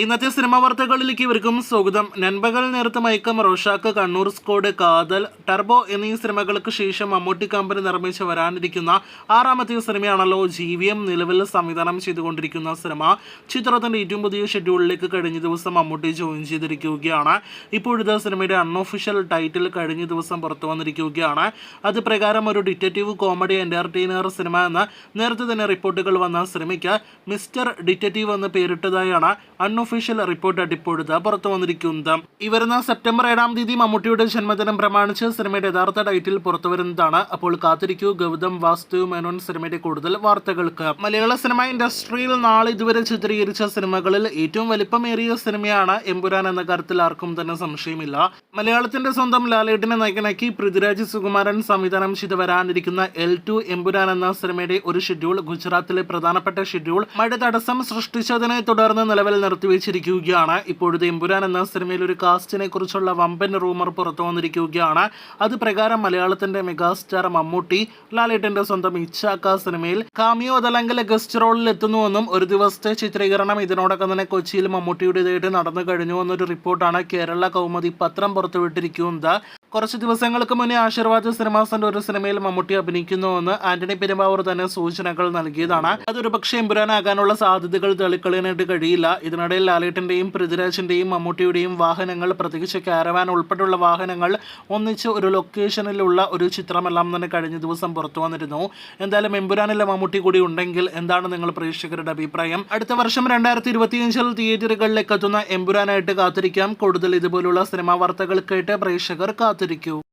ഇന്നത്തെ സിനിമാ വാർത്തകളിലേക്ക് ഇവർക്കും സ്വാഗതം. Nanpakal Nerathu Mayakkam Rorschach Kannur squad Kaathal Turbo എന്നീ സിനിമകൾക്ക് ശേഷം മമ്മൂട്ടി കമ്പനി നിർമ്മിച്ച് വരാനിരിക്കുന്ന ആറാമത്തെ സിനിമയാണല്ലോ ജി വി എം നിലവിൽ സംവിധാനം ചെയ്തുകൊണ്ടിരിക്കുന്ന സിനിമ. ചിത്രത്തിന്റെ ഏറ്റവും പുതിയ ഷെഡ്യൂളിലേക്ക് കഴിഞ്ഞ ദിവസം മമ്മൂട്ടി ജോയിൻ ചെയ്തിരിക്കുകയാണ്. ഇപ്പോഴത്തെ സിനിമയുടെ അൺഒഫീഷ്യൽ ടൈറ്റിൽ കഴിഞ്ഞ ദിവസം പുറത്തു വന്നിരിക്കുകയാണ്. അത് പ്രകാരം ഒരു ഡിറ്റക്റ്റീവ് കോമഡി എന്റർടൈനർ സിനിമ എന്ന് നേരത്തെ തന്നെ റിപ്പോർട്ടുകൾ വന്ന സിനിമയ്ക്ക് മിസ്റ്റർ ഡിറ്റക്റ്റീവ് എന്ന് പേരിട്ടതായാണ് അൺഒഫീഷ്യൽ റിപ്പോർട്ട് ഇപ്പോഴത്തെ പുറത്തു വന്നിരിക്കുന്നത്. ഈ വരുന്ന സെപ്റ്റംബർ ഏഴാം തീയതി മമ്മൂട്ടിയുടെ ജന്മദിനം പ്രമാണിച്ച് സിനിമയുടെ യഥാർത്ഥ ടൈറ്റിൽ പുറത്തു വരുന്നതാണ്. അപ്പോൾ കാത്തിരിക്കൂ ഗൗതം വാസ്തു മേനോൻ സിനിമയുടെ കൂടുതൽ വാർത്തകൾക്ക്. മലയാള സിനിമ ഇൻഡസ്ട്രിയിൽ നാളെ ഇതുവരെ ചിത്രീകരിച്ച സിനിമകളിൽ ഏറ്റവും വലിപ്പമേറിയ സിനിമയാണ് എമ്പുരാൻ എന്ന കാര്യത്തിൽ ആർക്കും തന്നെ സംശയമില്ല. മലയാളത്തിന്റെ സ്വന്തം ലാലേട്ടിനെ നായകനാക്കി പൃഥ്വിരാജ് സുകുമാരൻ സംവിധാനം ചെയ്ത് വരാനിരിക്കുന്ന എൽ ടു എമ്പുരാൻ എന്ന സിനിമയുടെ ഒരു ഷെഡ്യൂൾ ഗുജറാത്തിലെ പ്രധാനപ്പെട്ട ഷെഡ്യൂൾ മഴ തടസ്സം സൃഷ്ടിച്ചതിനെ തുടർന്ന് നിലവിൽ നിർത്തിവെച്ചിരിക്കുകയാണ് ഇപ്പോഴത്തെ എമ്പുരാൻ എന്ന സിനിമയിൽ ഒരു കാസ്റ്റിനെ കുറിച്ചുള്ള വമ്പൻ റൂമർ പുറത്തു വന്നിരിക്കുകയാണ്. അത് പ്രകാരം മലയാളത്തിന്റെ മെഗാസ്റ്റാർ മമ്മൂട്ടി ലാലേട്ടന്റെ സ്വന്തം ഇച്ചാക്ക സിനിമയിൽ കാമിയോ അതല്ലെങ്കിൽ ഗസ്റ്റ് റോളിൽ എത്തുന്നുവെന്നും ഒരു ദിവസത്തെ ചിത്രീകരണം ഇതിനോടൊപ്പം തന്നെ കൊച്ചിയിൽ മമ്മൂട്ടിയുടേതായിട്ട് നടന്നു കഴിഞ്ഞു എന്നൊരു റിപ്പോർട്ടാണ് കേരള കൗമുദി പത്രം പുറത്തുവിട്ടിരിക്കുന്നത്. കുറച്ച് ദിവസങ്ങൾക്ക് മുന്നേ ആശീർവാദ് സിനിമാസിന്റെ ഒരു സിനിമയിൽ മമ്മൂട്ടി അഭിനയിക്കുന്നുവെന്ന് ആന്റണി പെരുമ്പാവൂർ തന്നെ സൂചനകൾ നൽകിയതാണ്. അതൊരു പക്ഷേ എമ്പുരാനാകാനുള്ള സാധ്യതകൾ തെളിക്കളയാനായിട്ട് കഴിയില്ല. ഇതിനിടയിൽ ലാലേട്ടന്റെയും പൃഥ്വിരാജിന്റെയും മമ്മൂട്ടിയുടെയും വാഹനങ്ങൾ പ്രത്യേകിച്ച് കാരവാൻ ഉൾപ്പെടെയുള്ള വാഹനങ്ങൾ ഒന്നിച്ച് ഒരു ലൊക്കേഷനിലുള്ള ഒരു ചിത്രമെല്ലാം തന്നെ കഴിഞ്ഞ ദിവസം പുറത്തു വന്നിരുന്നു. എന്തായാലും എമ്പുരാനിലെ മമ്മൂട്ടി കൂടി ഉണ്ടെങ്കിൽ എന്താണ് നിങ്ങൾ പ്രേക്ഷകരുടെ അഭിപ്രായം? അടുത്ത വർഷം രണ്ടായിരത്തി ഇരുപത്തിയഞ്ചിൽ തിയേറ്ററുകളിലേക്ക് എത്തുന്ന എമ്പുരാനായിട്ട് കാത്തിരിക്കാം. കൂടുതൽ ഇതുപോലുള്ള സിനിമാ വാർത്തകൾക്കായിട്ട് പ്രേക്ഷകർ കാത്തിരിക്കൂ. altura que eu